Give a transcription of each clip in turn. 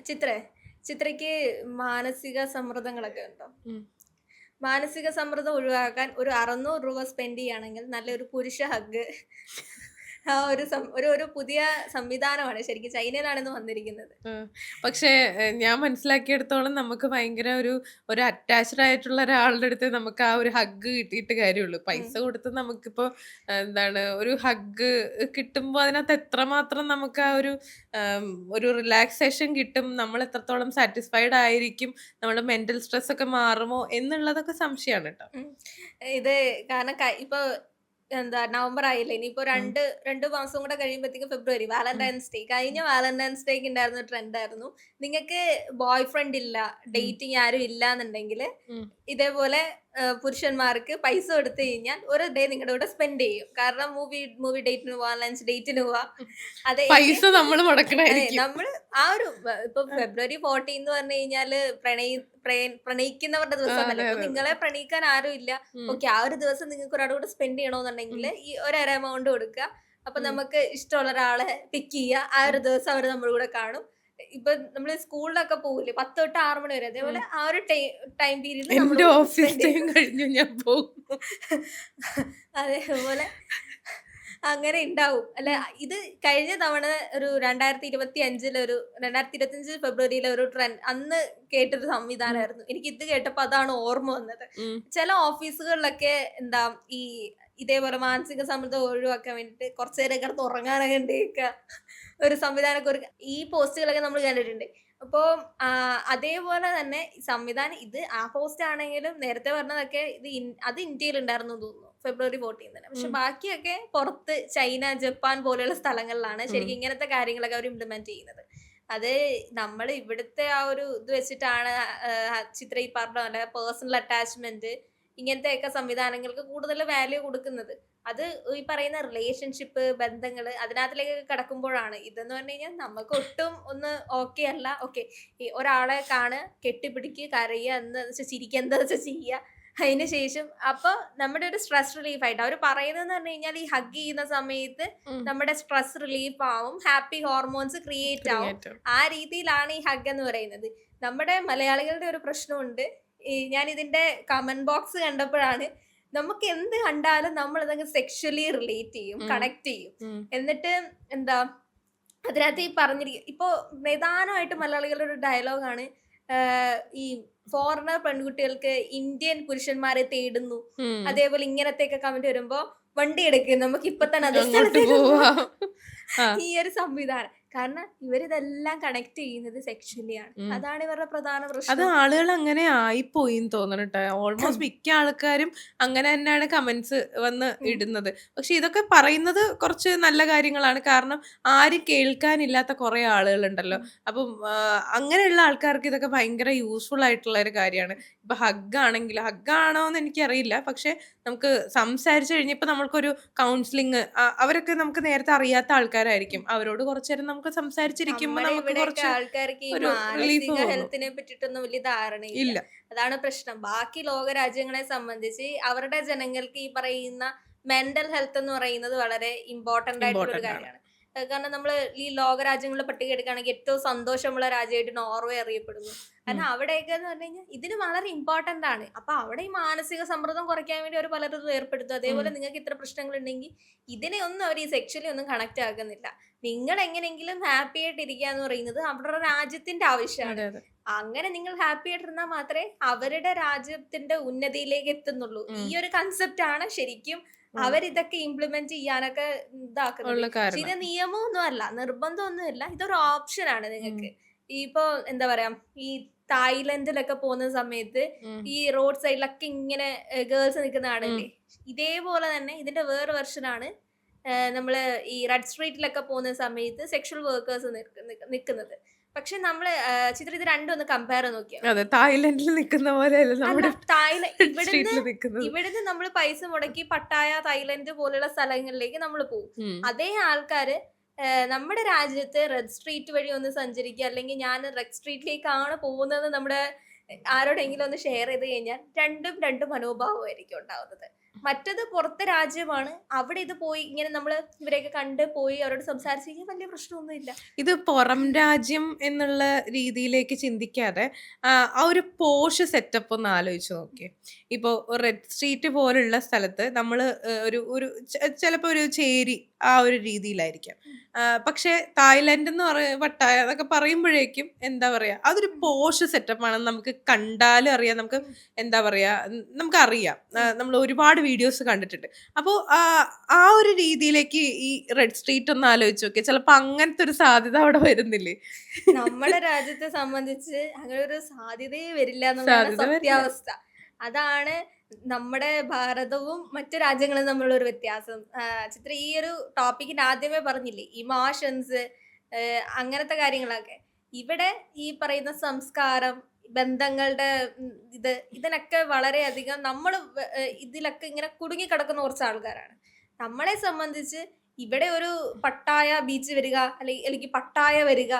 ചിത്ര ചിത്രയ്ക്ക് മാനസിക സമ്മർദ്ദങ്ങളൊക്കെ ഉണ്ടോ? മാനസിക സമ്മർദ്ദം ഒഴിവാക്കാൻ ഒരു അറുന്നൂറ് രൂപ സ്പെൻഡ് ചെയ്യുകയാണെങ്കിൽ നല്ലൊരു പുരുഷ ഹഗ് ആ ഒരു ഒരു ഒരു പുതിയ സംവിധാനമാണ് ശരിക്കും ചൈനയിലാണെന്ന് വന്നിരിക്കുന്നത്. പക്ഷേ ഞാൻ മനസ്സിലാക്കിയെടുത്തോളം നമുക്ക് ഭയങ്കര ഒരു ഒരു അറ്റാച്ച്ഡ് ആയിട്ടുള്ള ഒരാളുടെ അടുത്ത് നമുക്ക് ആ ഒരു ഹഗ് കിട്ടിയിട്ട് കാര്യമുള്ളൂ. പൈസ കൊടുത്ത് നമുക്കിപ്പോ എന്താണ് ഒരു ഹഗ് കിട്ടുമ്പോൾ അതിനകത്ത് എത്രമാത്രം നമുക്ക് ആ ഒരു ഒരു റിലാക്സേഷൻ കിട്ടും നമ്മൾ എത്രത്തോളം സാറ്റിസ്ഫൈഡ് ആയിരിക്കും നമ്മുടെ മെന്റൽ സ്ട്രെസ് ഒക്കെ മാറുമോ എന്നുള്ളതൊക്കെ സംശയമാണ് കേട്ടോ. ഇത് കാരണം ഇപ്പൊ എന്താ നവംബർ ആയില്ലേ? ഇനിയിപ്പോ രണ്ട് രണ്ട് മാസം കൂടെ കഴിയുമ്പോഴത്തേക്കും ഫെബ്രുവരി വാലന്റൈൻസ് ഡേ കഴിഞ്ഞ വാലന്റൈൻസ് ഡേക്ക് ഉണ്ടായിരുന്ന ട്രെൻഡ് ആയിരുന്നു. നിങ്ങൾക്ക് ബോയ് ഫ്രണ്ട് ഇല്ല ഡേറ്റിംഗ് ആരും ഇല്ല എന്നുണ്ടെങ്കിൽ ഇതേപോലെ പുരുഷന്മാർക്ക് പൈസ കൊടുത്തു കഴിഞ്ഞാൽ ഒരു ഡേ നിങ്ങളുടെ കൂടെ സ്പെൻഡ് ചെയ്യും. കാരണം മൂവി മൂവി ഡേറ്റിന് പോവാൻ ലഞ്ച് ഡേറ്റിന് പോവാം. അതെ പൈസ നമ്മൾ നമ്മൾ ആ ഒരു ഇപ്പൊ ഫെബ്രുവരി ഫോർട്ടീൻ എന്ന് പറഞ്ഞു കഴിഞ്ഞാൽ പ്രണയി പ്രണയിക്കുന്നവരുടെ ദിവസമല്ല? അപ്പൊ നിങ്ങളെ പ്രണയിക്കാൻ ആരും ഇല്ല. ഓക്കെ ആ ഒരു ദിവസം നിങ്ങൾക്ക് ഒരാളുടെ കൂടെ സ്പെൻഡ് ചെയ്യണമെന്നുണ്ടെങ്കിൽ ഈ ഒരു എമൗണ്ട് കൊടുക്കുക. അപ്പൊ നമുക്ക് ഇഷ്ടമുള്ള ഒരാളെ പിക്ക് ചെയ്യുക. ആ ഒരു ദിവസം അവർ നമ്മുടെ കൂടെ കാണും. ഇപ്പൊ നമ്മൾ സ്കൂളിലൊക്കെ പോകില്ലേ പത്ത് തൊട്ട് ആറ് മണി വരെ. അതേപോലെ ആ ഒരു ടൈം പീരീഡിൽ എന്റെ ഓഫീസ് ടൈം കഴിഞ്ഞു ഞാൻ പോകും അതേപോലെ അങ്ങനെ ഉണ്ടാവും അല്ല ഇത് കഴിഞ്ഞ തവണ ഒരു രണ്ടായിരത്തി ഇരുപത്തി അഞ്ചിലൊരു രണ്ടായിരത്തി ഇരുപത്തി അഞ്ച് ഫെബ്രുവരിയിലെ ഒരു ട്രെൻഡ് അന്ന് കേട്ടൊരു സംവിധാനമായിരുന്നു. എനിക്ക് ഇത് കേട്ടപ്പോ അതാണ് ഓർമ്മ വന്നത്. ചില ഓഫീസുകളിലൊക്കെ എന്താ ഈ ഇതേപോലെ മാനസിക സമ്മർദ്ദം ഒഴിവാക്കാൻ വേണ്ടിട്ട് കുറച്ചു നേരം കിടന്ന് ഉറങ്ങാനൊക്കെ ഉണ്ടേക്ക ഒരു സംവിധാനമൊക്കെ ഒരു ഈ പോസ്റ്റുകളൊക്കെ നമ്മൾ കണ്ടിട്ടുണ്ട്. അപ്പോൾ അതേപോലെ തന്നെ സംവിധാനം ഇത് ആ പോസ്റ്റ് ആണെങ്കിലും നേരത്തെ പറഞ്ഞതൊക്കെ ഇത് അത് ഇന്ത്യയിൽ ഉണ്ടായിരുന്നു തോന്നുന്നു. ഫെബ്രുവരി ഫോർട്ടീൻ തന്നെ പക്ഷെ ബാക്കിയൊക്കെ പുറത്ത് ചൈന ജപ്പാൻ പോലെയുള്ള സ്ഥലങ്ങളിലാണ് ശരിക്കും ഇങ്ങനത്തെ കാര്യങ്ങളൊക്കെ അവർ ഇംപ്ലിമെന്റ് ചെയ്യുന്നത്. അത് നമ്മൾ ഇവിടുത്തെ ആ ഒരു ഇത് വെച്ചിട്ടാണ് ചിത്ര ഈ പറഞ്ഞ പേഴ്സണൽ അറ്റാച്ച്മെന്റ് ഇങ്ങനത്തെയൊക്കെ സംവിധാനങ്ങൾക്ക് കൂടുതൽ വാല്യൂ കൊടുക്കുന്നത്. അത് ഈ പറയുന്ന റിലേഷൻഷിപ്പ് ബന്ധങ്ങൾ അതിനകത്തിലേക്ക് കടക്കുമ്പോഴാണ്. ഇതെന്ന് പറഞ്ഞു കഴിഞ്ഞാൽ നമുക്ക് ഒട്ടും ഒന്ന് ഓക്കെ അല്ല. ഓക്കെ ഒരാളെ കാണ് കെട്ടിപ്പിടിക്കുക കരയുക എന്താ വെച്ചാൽ ചിരിക്കുക എന്താ വെച്ചാൽ ചെയ്യുക. അതിന് ശേഷം അപ്പൊ നമ്മുടെ ഒരു സ്ട്രെസ് റിലീഫ് ആയിട്ട് അവർ പറയുന്നതെന്ന് പറഞ്ഞു കഴിഞ്ഞാൽ ഈ ഹഗ് ചെയ്യുന്ന സമയത്ത് നമ്മുടെ സ്ട്രെസ് റിലീഫ് ആവും ഹാപ്പി ഹോർമോൺസ് ക്രിയേറ്റ് ആവും. ആ രീതിയിലാണ് ഈ ഹഗ് എന്ന് പറയുന്നത്. നമ്മുടെ മലയാളികളുടെ ഒരു പ്രശ്നമുണ്ട്. ഈ ഞാൻ ഇതിന്റെ കമന്റ് ബോക്സ് കണ്ടപ്പോഴാണ് നമുക്ക് എന്ത് കണ്ടാലും നമ്മൾ അതങ്ങ് സെക്ഷലി റിലേറ്റ് ചെയ്യും കണക്ട് ചെയ്യും. എന്നിട്ട് എന്താ അതിനകത്ത് ഈ പറഞ്ഞിരിക്കും ഇപ്പോ പ്രധാനമായിട്ട് മലയാളികളുടെ ഒരു ഡയലോഗാണ് ഈ ഫോറിനർ പെൺകുട്ടികൾക്ക് ഇന്ത്യൻ പുരുഷന്മാരെ തേടുന്നു. അതേപോലെ ഇങ്ങനത്തെ ഒക്കെ കമന്റ് വരുമ്പോ വണ്ടി എടുക്കും നമുക്ക് ഇപ്പൊ തന്നെ അതേ. ഈ ഒരു സംവിധാനം. കാരണം ഇവരിതെല്ലാം കണക്ട് ചെയ്യുന്നത് സെക്ഷലി ആണ്. അതാണ് ഇവരുടെ പ്രധാന പ്രശ്നം. അത് ആളുകൾ അങ്ങനെ ആയിപ്പോയി എന്ന് തോന്നണം ഓൾമോസ്റ്റ് മിക്ക ആൾക്കാരും അങ്ങനെ തന്നെയാണ് കമന്റ്സ് വന്ന് ഇടുന്നത്. പക്ഷെ ഇതൊക്കെ പറയുന്നത് കുറച്ച് നല്ല കാര്യങ്ങളാണ്. കാരണം ആരും കേൾക്കാനില്ലാത്ത കുറെ ആളുകളുണ്ടല്ലോ. അപ്പം അങ്ങനെയുള്ള ആൾക്കാർക്ക് ഇതൊക്കെ ഭയങ്കര യൂസ്ഫുൾ ആയിട്ടുള്ള ഒരു കാര്യമാണ്. ഇപ്പൊ ഹഗ് ആണെങ്കിൽ ഹഗ് ആണോ എന്ന് എനിക്കറിയില്ല. പക്ഷെ നമുക്ക് സംസാരിച്ചു കഴിഞ്ഞപ്പോ നമ്മൾക്കൊരു കൗൺസിലിംഗ് അവരൊക്കെ നമുക്ക് നേരത്തെ അറിയാത്ത ആൾക്കാരായിരിക്കും. അവരോട് കുറച്ചു നേരം നമുക്ക് സംസാരിച്ചിരിക്കുമ്പോൾ നമുക്ക് കുറച്ച് ആൾക്കാർക്ക് ഈ മാനസിക. ഹെൽത്തിനെ പറ്റിയിട്ടൊന്നും വലിയ ധാരണയില്ല. അതാണ് പ്രശ്നം. ബാക്കി ലോകരാജ്യങ്ങളെ സംബന്ധിച്ച് അവരുടെ ജനങ്ങൾക്ക് ഈ പറയുന്ന മെന്റൽ ഹെൽത്ത് എന്ന് പറയുന്നത് വളരെ ഇമ്പോർട്ടന്റ് ആയിട്ടുള്ള ഒരു കാര്യമാണ്. കാരണം നമ്മൾ ഈ ലോക രാജ്യങ്ങളുടെ പട്ടിക എടുക്കുകയാണെങ്കിൽ ഏറ്റവും സന്തോഷമുള്ള രാജ്യമായിട്ട് നോർവേ അറിയപ്പെടുന്നു. കാരണം അവിടെയൊക്കെ എന്ന് പറഞ്ഞു കഴിഞ്ഞാൽ ഇതിന് വളരെ ഇമ്പോർട്ടന്റ് ആണ്. അപ്പൊ അവിടെ ഈ മാനസിക സമ്മർദ്ദം കുറയ്ക്കാൻ വേണ്ടി അവർ പലരും ഏർപ്പെടുത്തും. അതേപോലെ നിങ്ങൾക്ക് ഇത്ര പ്രശ്നങ്ങൾ ഉണ്ടെങ്കിൽ ഇതിനെ ഒന്നും അവർ ഈ സെക്ഷലി ഒന്നും കണക്ട് ആക്കുന്നില്ല. നിങ്ങൾ എങ്ങനെയെങ്കിലും ഹാപ്പി ആയിട്ട് ഇരിക്കുക എന്ന് പറയുന്നത് അവരുടെ രാജ്യത്തിന്റെ ആവശ്യമാണ്. അങ്ങനെ നിങ്ങൾ ഹാപ്പി ആയിട്ട് ഇരുന്നാൽ മാത്രമേ അവരുടെ രാജ്യത്തിന്റെ ഉന്നതിയിലേക്ക് എത്തുന്നുള്ളൂ. ഈ ഒരു കൺസെപ്റ്റ് ആണ് ശരിക്കും. അവരിതൊക്കെ ഇംപ്ലിമെന്റ് ചെയ്യാനൊക്കെ ഇതാക്കുന്നത്. ഇത് നിയമമൊന്നും അല്ല നിർബന്ധമൊന്നുമില്ല. ഇതൊരു ഓപ്ഷൻ ആണ് നിങ്ങൾക്ക്. ഇപ്പോ എന്താ പറയാ ഈ തായ്ലൻഡിലൊക്കെ പോകുന്ന സമയത്ത് ഈ റോഡ് സൈഡിലൊക്കെ ഇങ്ങനെ ഗേൾസ് നിൽക്കുന്ന ആണല്ലേ ഇതേപോലെ തന്നെ ഇതിന്റെ വേറെ വെർഷനാണ് നമ്മൾ ഈ റെഡ് സ്ട്രീറ്റിലൊക്കെ പോകുന്ന സമയത്ത് സെക്ഷൽ വർക്കേഴ്സ് നിൽക്കുന്നത് പക്ഷെ നമ്മൾ ചിത്രം ഇത് രണ്ടും ഒന്ന് കമ്പയർ നോക്കിയാൽ തായ്ലൻഡിൽ നിൽക്കുന്ന സ്ട്രീറ്റിൽ ഇവിടുന്ന് നമ്മൾ പൈസ മുടക്കി പട്ടായ തായ്ലൻഡ് പോലുള്ള സ്ഥലങ്ങളിലേക്ക് നമ്മൾ പോകും അതേ ആൾക്കാര് നമ്മുടെ രാജ്യത്ത് റെഡ് സ്ട്രീറ്റ് വഴി ഒന്ന് സഞ്ചരിക്കുക അല്ലെങ്കിൽ ഞാൻ റെഡ് സ്ട്രീറ്റിലേക്കാണ് പോകുന്നത് നമ്മുടെ ആരോടെങ്കിലും ഒന്ന് ഷെയർ ചെയ്ത് കഴിഞ്ഞാൽ രണ്ടും രണ്ട് മനോഭാവമായിരിക്കും ഉണ്ടാവുന്നത്. മറ്റത് പുറത്തെ രാജ്യമാണ്. അവിടെ ഇത് പോയി ഇങ്ങനെ നമ്മൾ ഇവരെയൊക്കെ കണ്ട് പോയി അവരോട് സംസാരിച്ചു കഴിഞ്ഞാൽ വലിയ പ്രശ്നമൊന്നുമില്ല. ഇത് പുറം രാജ്യം എന്നുള്ള രീതിയിലേക്ക് ചിന്തിക്കാതെ ആ ആ ഒരു പോഷ് സെറ്റപ്പ് ഒന്ന് ആലോചിച്ച് നോക്കിയേ. ഇപ്പോൾ റെഡ് സ്ട്രീറ്റ് പോലുള്ള സ്ഥലത്ത് നമ്മൾ ഒരു ഒരു ചിലപ്പോൾ ഒരു ചേരി ആ ഒരു രീതിയിലായിരിക്കാം. പക്ഷെ തായ്ലൻഡ് എന്ന് പറയ പട്ടായ എന്നൊക്കെ പറയുമ്പോഴേക്കും എന്താ പറയാ അതൊരു പോഷ് സെറ്റപ്പ് ആണെന്ന് നമുക്ക് കണ്ടാലും അറിയാം. നമുക്ക് എന്താ പറയാ നമുക്ക് നമുക്കറിയാം. നമ്മൾ ഒരുപാട് വീഡിയോസ് കണ്ടിട്ടുണ്ട്. അപ്പോൾ ആ ഒരു രീതിയിലേക്ക് ഈ റെഡ് സ്ട്രീറ്റ് ഒന്ന് ആലോചിച്ച് നോക്കിയാൽ ചിലപ്പോൾ അങ്ങനത്തെ ഒരു സാധ്യത അവിടെ വരുന്നില്ലേ? നമ്മുടെ രാജ്യത്തെ സംബന്ധിച്ച് അങ്ങനെ ഒരു സാധ്യതയെ വരില്ല എന്നുള്ളതാണ് സത്യാവസ്ഥ. അതാണ് നമ്മുടെ ഭാരതവും മറ്റു രാജ്യങ്ങളും തമ്മിലുള്ള ഒരു വ്യത്യാസം. ചിത്ര ഈ ഒരു ടോപ്പിക്കിന് ആദ്യമേ പറഞ്ഞില്ലേ ഇമോഷൻസ് അങ്ങനത്തെ കാര്യങ്ങളൊക്കെ. ഇവിടെ ഈ പറയുന്ന സംസ്കാരം ബന്ധങ്ങളുടെ ഇത് ഇതിനൊക്കെ വളരെയധികം നമ്മൾ ഇതിലൊക്കെ ഇങ്ങനെ കുടുങ്ങി കിടക്കുന്ന കുറച്ച് ആൾക്കാരാണ്. നമ്മളെ സംബന്ധിച്ച് ഇവിടെ ഒരു പട്ടായ ബീച്ച് വരിക അല്ലെങ്കിൽ അല്ലെങ്കിൽ പട്ടായ വരിക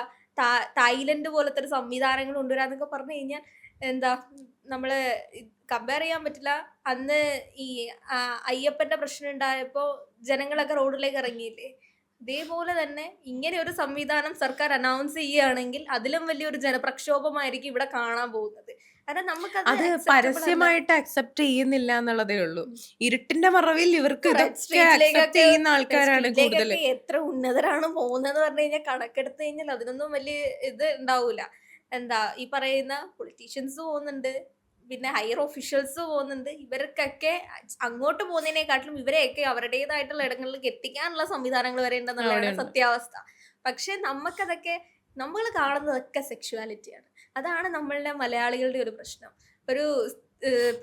തായ്ലൻഡ് പോലത്തെ ഒരു സംവിധാനങ്ങൾ കൊണ്ടുവരാ എന്നൊക്കെ പറഞ്ഞു കഴിഞ്ഞാൽ എന്താ നമ്മൾ കമ്പയർ ചെയ്യാൻ പറ്റില്ല. അന്ന് ഈ അയ്യപ്പന്റെ പ്രശ്നം ഉണ്ടായപ്പോ ജനങ്ങളൊക്കെ റോഡിലേക്ക് ഇറങ്ങിയില്ലേ? ഇതേപോലെ തന്നെ ഇങ്ങനെ ഒരു സംവിധാനം സർക്കാർ അനൗൺസ് ചെയ്യുകയാണെങ്കിൽ അതിലും വലിയൊരു ജനപ്രക്ഷോഭമായിരിക്കും ഇവിടെ കാണാൻ പോകുന്നത്. കാരണം നമുക്ക് അത് പരസ്യമായിട്ട് അക്സെപ്റ്റ് ചെയ്യുന്നില്ല എന്നുള്ളതേ ഉള്ളൂ. ഇരുട്ടിന്റെ മറവിൽ ഇവർക്ക് ചെയ്യുന്ന ആൾക്കാരാണ് കൂടുതൽ എത്ര ഉന്നതരാണ് പോകുന്നത് പറഞ്ഞു കഴിഞ്ഞാൽ കണക്കെടുത്ത് കഴിഞ്ഞാൽ അതിനൊന്നും വലിയ ഇത് ഉണ്ടാവൂല. എന്താ ഈ പറയുന്ന പൊളിറ്റീഷ്യൻസ് പോകുന്നുണ്ട്. പിന്നെ ഹയർ ഒഫീഷ്യൽസ് പോകുന്നുണ്ട്. ഇവർക്കൊക്കെ അങ്ങോട്ട് പോകുന്നതിനെക്കാട്ടിലും ഇവരെയൊക്കെ അവരുടേതായിട്ടുള്ള ഇടങ്ങളിലേക്ക് എത്തിക്കാനുള്ള സംവിധാനങ്ങൾ വരെ ഉണ്ടെന്നുള്ളതാണ് സത്യാവസ്ഥ. പക്ഷെ നമുക്കതൊക്കെ നമ്മൾ കാണുന്നതൊക്കെ സെക്ഷുവാലിറ്റിയാണ് അതാണ് നമ്മളുടെ മലയാളികളുടെ ഒരു പ്രശ്നം. ഒരു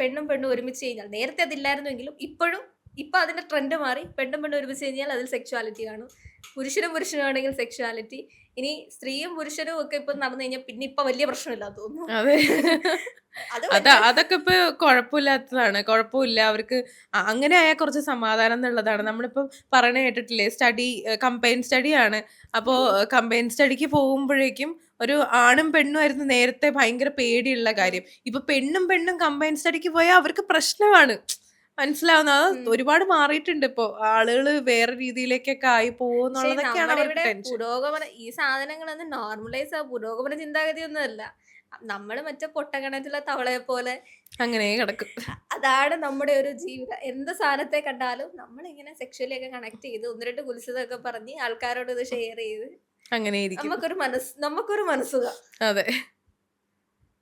പെണ്ണും പെണ്ണും ഒരുമിച്ച് കഴിഞ്ഞാൽ നേരത്തെ അതില്ലായിരുന്നുവെങ്കിലും ഇപ്പോഴും ഇപ്പൊ അതിന്റെ ട്രെൻഡ് മാറി. പെണ്ണും പെണ്ണും ഒരുമിച്ച് കഴിഞ്ഞാൽ അതിൽ സെക്ഷുവാലിറ്റി കാണും. പുരുഷനും പുരുഷനും ആണെങ്കിൽ സെക്ഷുവാലിറ്റി ഇനി സ്ത്രീയും പുരുഷനും ഒക്കെ ഇപ്പൊ നടന്നു കഴിഞ്ഞാൽ പിന്നെ ഇപ്പൊ വലിയ പ്രശ്നമില്ല തോന്നുന്നു. അതെ. അത് അതാ അതൊക്കെ ഇപ്പൊ കുഴപ്പമില്ലാത്തതാണ്. കുഴപ്പമില്ല. അവർക്ക് അങ്ങനെ ആയാൽ കുറച്ച് സമാധാനം എന്നുള്ളതാണ്. നമ്മളിപ്പം പറയണ കേട്ടിട്ടില്ലേ സ്റ്റഡി കമ്പൈൻ സ്റ്റഡി ആണ്. അപ്പോ കമ്പൈൻ സ്റ്റഡിക്ക് പോകുമ്പോഴേക്കും ഒരു ആണും പെണ്ണും ആയിരുന്നു നേരത്തെ ഭയങ്കര പേടിയുള്ള കാര്യം. ഇപ്പൊ പെണ്ണും പെണ്ണും കമ്പൈൻ സ്റ്റഡിക്ക് പോയാൽ അവർക്ക് പ്രശ്നമാണ്. മനസ്സിലാവുന്ന അത്. ഒരുപാട് മാറിയിട്ടുണ്ട് ഇപ്പോ. ആളുകൾ വേറെ രീതിയിലേക്കൊക്കെ ആയി പോകുന്നുള്ളതൊക്കെയാണ് പുരോഗമന ഈ സാധനങ്ങളൊന്നും നോർമലൈസ് ആ പുരോഗമന ചിന്താഗതി ഒന്നും അല്ല നമ്മൾ മറ്റേ പൊട്ടകണത്തിലെ തവളയെ പോലെ അങ്ങനെ കിടക്കും. അതാണ് നമ്മുടെ ഒരു ജീവിതം എന്ത് സാധനത്തെ കണ്ടാലും നമ്മൾ ഇങ്ങനെ സെക്ഷലി ഒക്കെ കണക്ട് ചെയ്ത് ഒന്ന് രണ്ട് കുലിച്ചതൊക്കെ പറഞ്ഞ് ആൾക്കാരോട് ഇത് ഷെയർ ചെയ്ത് അങ്ങനെ നമുക്കൊരു മനസ് നമുക്കൊരു മനസ്സുക. അതെ.